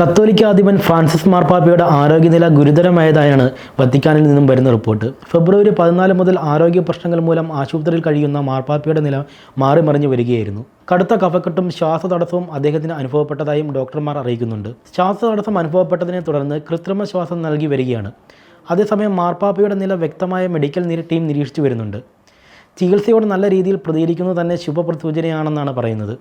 കത്തോലിക്ക അധിപൻ ഫ്രാൻസിസ് മാർപ്പാപ്പയുടെ ആരോഗ്യനില ഗുരുതരമായതായാണ് വത്തിക്കാനിൽ നിന്നും വരുന്ന റിപ്പോർട്ട്. ഫെബ്രുവരി പതിനാല് മുതൽ ആരോഗ്യ പ്രശ്നങ്ങൾ മൂലം ആശുപത്രിയിൽ കഴിയുന്ന മാർപ്പാപ്പയുടെ നില മാറിമറിഞ്ഞു വരികയായിരുന്നു. കടുത്ത കഫക്കെട്ടും ശ്വാസതടസ്സവും അദ്ദേഹത്തിന് അനുഭവപ്പെട്ടതായും ഡോക്ടർമാർ അറിയിക്കുന്നുണ്ട്. ശ്വാസതടസ്സം അനുഭവപ്പെട്ടതിനെ തുടർന്ന് കൃത്രിമ ശ്വാസം നൽകി വരികയാണ്. അതേസമയം മാർപ്പാപ്പയുടെ നില വ്യക്തമായ മെഡിക്കൽ ടീം നിരീക്ഷിച്ചു വരുന്നുണ്ട്. ചികിത്സയോട് നല്ല രീതിയിൽ പ്രതികരിക്കുന്നത് തന്നെ ശുഭപ്രസൂചനയാണെന്നാണ് പറയുന്നത്.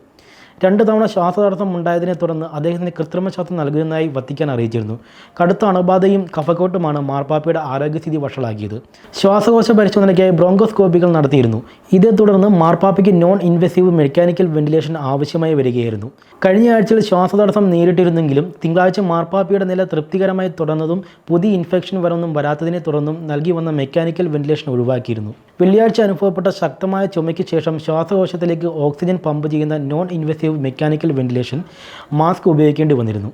രണ്ട് തവണ ശ്വാസതടസ്സം ഉണ്ടായതിനെ തുടർന്ന് അദ്ദേഹത്തിന് കൃത്രിമ ശ്വാസം നൽകുന്നതായി വത്തിക്കാൻ അറിയിച്ചിരുന്നു. കടുത്ത അണുബാധയും കഫക്കോട്ടുമാണ് മാർപ്പാപ്പയുടെ ആരോഗ്യസ്ഥിതി വഷളാക്കിയത്. ശ്വാസകോശ പരിശോധനയ്ക്കായി ബ്രോങ്കോസ്കോപ്പികൾ നടത്തിയിരുന്നു. ഇതേ തുടർന്ന് മാർപ്പാപ്പയ്ക്ക് നോൺ ഇൻവെസീവ് മെക്കാനിക്കൽ വെന്റിലേഷൻ ആവശ്യമായി വരികയായിരുന്നു. കഴിഞ്ഞ ആഴ്ചയിൽ ശ്വാസതടസ്സം നേരിട്ടിരുന്നെങ്കിലും തിങ്കളാഴ്ച മാർപ്പാപ്പയുടെ നില തൃപ്തികരമായി തുടർന്നതും പുതിയ ഇൻഫെക്ഷൻ വരൊന്നും വരാത്തതിനെ തുടർന്നും നൽകി വന്ന മെക്കാനിക്കൽ വെന്റിലേഷൻ ഒഴിവാക്കിയിരുന്നു. വെള്ളിയാഴ്ച അനുഭവപ്പെട്ട ശക്തമായ ചുമയ്ക്ക് ശേഷം ശ്വാസകോശത്തിലേക്ക് ഓക്സിജൻ പമ്പ് ചെയ്യുന്ന non invasive mechanical ventilation mask ഉപയോഗിക്കേണ്ടി വന്നിരുന്നു.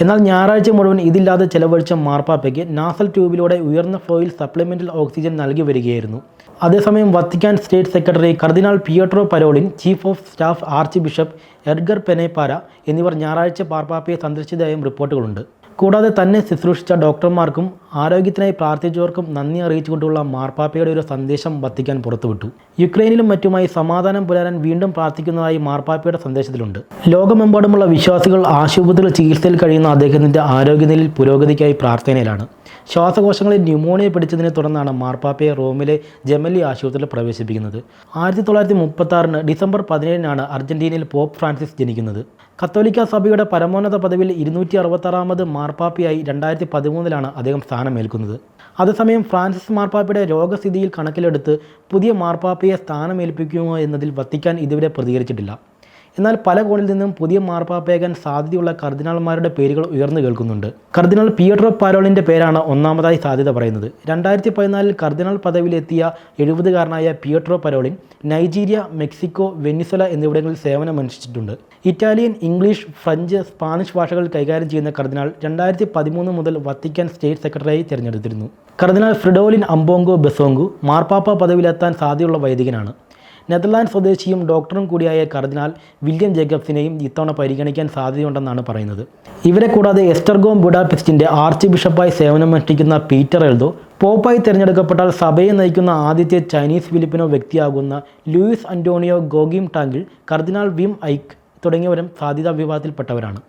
എന്നാൽ ഞായറാഴ്ച മുഴുവൻ ഇതില്ലാതെ ചെലവഴിച്ച മാർപ്പാപ്പയ്ക്ക് നാസൽ ട്യൂബിലൂടെ ഉയർന്ന ഫ്ലോയിൽ സപ്ലിമെന്റൽ ഓക്സിജൻ നൽകി വരികയായിരുന്നു. അതേസമയം Vatican state secretary cardinal Pietro Parolin chief of staff archbishop Edgar Pena Parra എന്നിവർ ഞായറാഴ്ച മാർപ്പാപ്പയെ സന്ദർശിച്ചതായും റിപ്പോർട്ടുകളുണ്ട്. കൂടാതെ തന്നെ ശുശ്രൂഷിച്ച ഡോക്ടർമാർക്കും ആരോഗ്യത്തിനായി പ്രാർത്ഥിച്ചവർക്കും നന്ദി അറിയിച്ചുകൊണ്ടുള്ള മാർപ്പാപ്പയുടെ ഒരു സന്ദേശം വത്തിക്കാൻ പുറത്തുവിട്ടു. യുക്രൈനിലും മറ്റുമായി സമാധാനം പുലരാൻ വീണ്ടും പ്രാർത്ഥിക്കുന്നതായി മാർപ്പാപ്പയുടെ സന്ദേശത്തിലുണ്ട്. ലോകമെമ്പാടുമുള്ള വിശ്വാസികൾ ആശുപത്രിയിൽ ചികിത്സയിൽ കഴിയുന്ന അദ്ദേഹത്തിന്റെ ആരോഗ്യനിലയിൽ പുരോഗതിക്കായി പ്രാർത്ഥനയിലാണ്. ശ്വാസകോശങ്ങളിൽ ന്യൂമോണിയ പിടിച്ചതിനെ തുടർന്നാണ് മാർപ്പാപ്പയെ റോമിലെ ജെമലി ആശുപത്രിയിൽ പ്രവേശിപ്പിക്കുന്നത്. ആയിരത്തി തൊള്ളായിരത്തി മുപ്പത്തി ഡിസംബർ പതിനേഴിനാണ് അർജന്റീനയിൽ പോപ്പ് ഫ്രാൻസിസ് ജനിക്കുന്നത്. കത്തോലിക്ക സഭയുടെ പരമോന്നത പദവിയിൽ ഇരുന്നൂറ്റി അറുപത്താറാമത് മാർപ്പാപ്പയായി രണ്ടായിരത്തി പതിമൂന്നിലാണ് അദ്ദേഹം സ്ഥാനമേൽക്കുന്നത്. അതേസമയം ഫ്രാൻസിസ് മാർപ്പാപ്പയുടെ രോഗസ്ഥിതിയിൽ കണക്കിലെടുത്ത് പുതിയ മാർപ്പാപ്പയെ സ്ഥാനമേൽപ്പിക്കുമോ എന്നതിൽ വത്തിക്കാൻ ഇതുവരെ പ്രതികരിച്ചിട്ടില്ല. എന്നാൽ പല കോണിൽ നിന്നും പുതിയ മാർപ്പാപ്പയാകാൻ സാധ്യതയുള്ള കർദിനാൾമാരുടെ പേരുകൾ ഉയർന്നു കേൾക്കുന്നുണ്ട്. കർദിനാൾ പിയട്രോ പാരോളിന്റെ പേരാണ് ഒന്നാമതായി സാധ്യത പറയുന്നത്. രണ്ടായിരത്തി പതിനാലിൽ കർദിനാൾ പദവിയിലെത്തിയ എഴുപതുകാരനായ Pietro Parolin Nigeria Mexico Venezuela എന്നിവിടങ്ങളിൽ സേവനമനുഷ്ഠിച്ചിട്ടുണ്ട്. ഇറ്റാലിയൻ ഇംഗ്ലീഷ് ഫ്രഞ്ച് സ്പാനിഷ് ഭാഷകൾ കൈകാര്യം ചെയ്യുന്ന കർദിനാൾ രണ്ടായിരത്തി പതിമൂന്ന് മുതൽ വത്തിക്കാൻ സ്റ്റേറ്റ് സെക്രട്ടറിയായി തിരഞ്ഞെടുത്തിരുന്നു. കർദിനാൾ ഫ്രിഡോലിൻ അംബോങ്കോ ബെസോങ്കു മാർപ്പാപ്പ പദവിയിലെത്താൻ സാധ്യതയുള്ള വൈദികനാണ്. നെതർലാൻഡ് സ്വദേശിയും ഡോക്ടറും കൂടിയായ കർദിനാൽ വില്യം ജേക്കബ്സിനെയും ഇത്തവണ പരിഗണിക്കാൻ സാധ്യതയുണ്ടെന്നാണ് പറയുന്നത്. ഇവരെ കൂടാതെ എസ്റ്റർഗോം ബുഡാപെസ്റ്റിന്റെ ആർച്ച് ബിഷപ്പായി സേവനമനുഷ്ഠിക്കുന്ന പീറ്റർ എൽദോ പോപ്പായി തിരഞ്ഞെടുക്കപ്പെട്ടാൽ സഭയെ നയിക്കുന്ന ആദ്യത്തെ Chinese Filipino വ്യക്തിയാകുന്ന Luis Antonio Gokim Tagle cardinal Wim ഐക് തുടങ്ങിയവരും സാധ്യതാ വിഭാഗത്തിൽപ്പെട്ടവരാണ്.